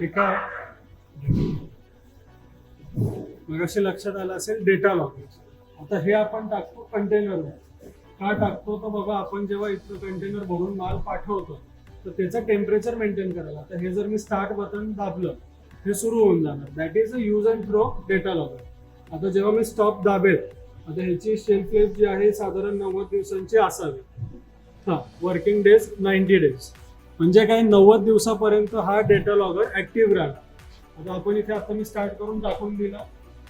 हे काय मग असे लक्षात आलं असेल डेटा लॉगिंग आता हे आपण टाकतो कंटेनर का टाकतो? तर बघा आपण जेव्हा इथं कंटेनर भरून माल पाठवतो तर त्याचं टेम्परेचर मेंटेन करायला. आता हे जर मी स्टार्ट बटन दाबलं हे सुरू होऊन जाणार. That is a use and throw data logger आता जेव्हा मी स्टॉप दाबेल आता ह्याची शेल्फ लाईफ जी आहे साधारण नव्वद दिवसांची असावी. हा वर्किंग डेज नाईन्टी डेज म्हणजे काय नव्वद दिवसापर्यंत हा डेटा लॉगर ऍक्टिव्ह राहणार. आता आपण इथे आता मी स्टार्ट करून टाकून दिला.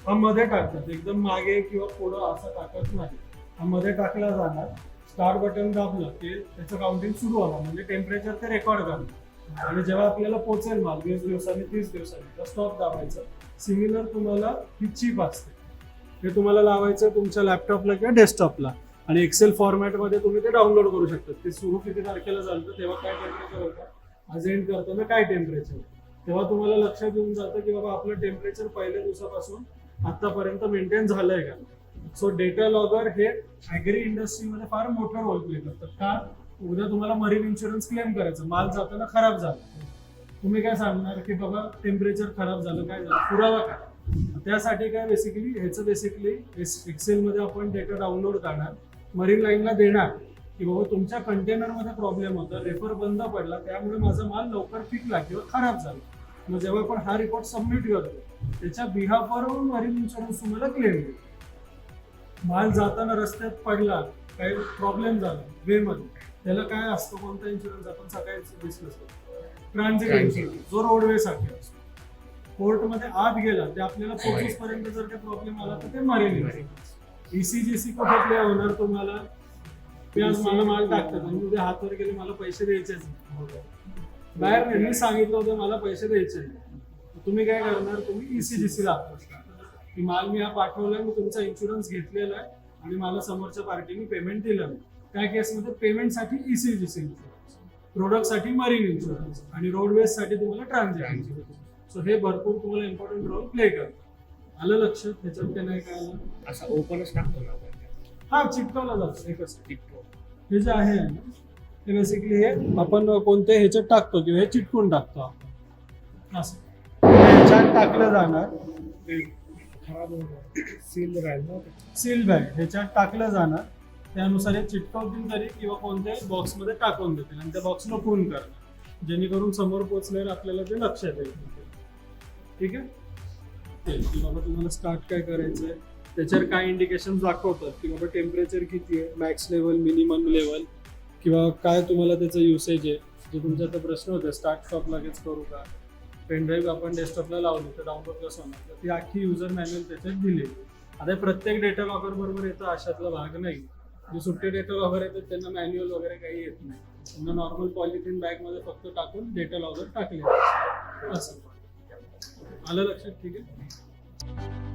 हा मध्ये टाकतात. एकदम मागे किंवा पुढं असं टाकत नाही. हा मध्ये टाकला जाणार. स्टार बटन दाबलं की त्याचं काउंटिंग सुरू होणार. म्हणजे टेम्परेचर ते रेकॉर्ड करणार. आणि जेव्हा आपल्याला पोहोचेल माल वीस दिवसांनी तीस दिवसांनी तर स्टॉप दाबायचं. सिमिलर तुम्हाला ही चीप असते. हे तुम्हाला लावायचं तुमच्या लॅपटॉपला किंवा डेस्कटॉपला आणि एक्सेल फॉर्मॅटमध्ये तुम्ही ते डाउनलोड करू शकता. ते सुरू किती तारखेला झालं तेव्हा काय टेम्परेचर होतं आज करताना काय टेम्परेचर तेव्हा तुम्हाला लक्षात येऊन जातं की बाबा आपलं टेम्परेचर पहिल्या दिवसापासून आतापर्यंत मेंटेन झालंय का? सो डेटा लॉगर हे ॲग्री इंडस्ट्रीमध्ये फार मोठा रोल प्ले करतात का? उद्या तुम्हाला मरीन इन्शुरन्स क्लेम करायचं. माल जाताना खराब झाला. तुम्ही काय सांगणार की बाबा टेम्परेचर खराब झालं काय झालं? पुरावा काय? त्यासाठी काय बेसिकली ह्याचं बेसिकली एक्सेलमध्ये आपण डेटा डाउनलोड करणार. मरीन लाईनला देणार की बाबा तुमच्या कंटेनरमध्ये प्रॉब्लेम होता रेफर बंद पडला त्यामुळे माझा माल लवकर पिकला किंवा खराब झाला. मग जेव्हा आपण हा रिपोर्ट सबमिट करतो त्याच्या बिहाफवर मरीन इन्शुरन्स तुम्हाला क्लेम देईल. माल जाताना रस्त्यात पडला काही प्रॉब्लेम झाला वेमध्ये त्याला काय असतो कोणता इन्शुरन्स आपण सकाळी डिस्कस करतो. ट्रान्झिट इन्शुरन्स जो रोडवेसाठी असतो. कोर्टमध्ये आत गेला ते आपल्याला पोलीस पर्यंत जर काही प्रॉब्लेम आला तर ते मरेल इन्शुरन्स ईसीजीसी कुठे प्ले होणार तुम्हाला? ते आज मला माल टाकतात. आणि उद्या हातवर गेले मला पैसे द्यायचेच बाहेर मी सांगितलं होतं मला पैसे द्यायचे नाही. तुम्ही काय करणार? तुम्ही ईसीजीसी ला की माल मी हा पाठवलाय मी तुमचा इन्शुरन्स घेतलेला आहे आणि मला समोरच्या पार्टीने पेमेंट दिलं. नाही त्या केसमध्ये पेमेंटसाठी ईसीजीसी इन्शुरन्स प्रोडक्टसाठी मरीन इन्शुरन्स आणि रोडवेजसाठी तुम्हाला ट्रान्झॅक्शन सो हे भरपूर तुम्हाला इम्पॉर्टंट रोल प्ले करतात आलं लक्षात? ह्याच्यात काय नाही काय आलं असा ओपनच टाकतो ना आपण. हा चिटकवला जातो. एकच टिकतो हे जे आहे ना, ते बेसिकली हे आपण कोणत्या ह्याच्यात टाकतो किंवा हे चिटकून टाकतो आपण. असं. ह्याच्यात टाकलं जाणार. खराब सील राहील सील बॅग. ह्याच्यात टाकलं जाणार. त्यानुसार हे चिटकवतील तरी किंवा कोणत्याही बॉक्समध्ये टाकून देतील. आणि त्या बॉक्सला फोन करणार. जेणेकरून समोर पोहोचल्यावर आपल्याला ते लक्षात येईल. ठीक आहे? ते की बाबा तुम्हाला स्टार्ट काय करायचं आहे त्याच्यावर काय इंडिकेशन दाखवतात? की बाबा टेम्परेचर किती आहे? मॅक्स लेवल मिनिमम लेवल किंवा काय तुम्हाला त्याचं युसेज आहे? जे तुमचा आता प्रश्न होता स्टार्ट स्टॉप लगेच करू का? पेन ड्राईव्ह आपण डेस्कटॉपला लावली तर डाउनलोड कसं होणार? तर ती अख्खी युजर मॅन्युअल त्याच्यात दिली. आता प्रत्येक डेटा लॉकर बरोबर येतं अशातला भाग नाही. जे सुट्टे डेटा लॉकर येतात त्यांना मॅन्युअल वगैरे काही येत नाही. त्यांना नॉर्मल पॉलिथिन बॅगमध्ये फक्त टाकून डेटा लॉगर टाकले असं. आलं लक्षात? ठीक आहे.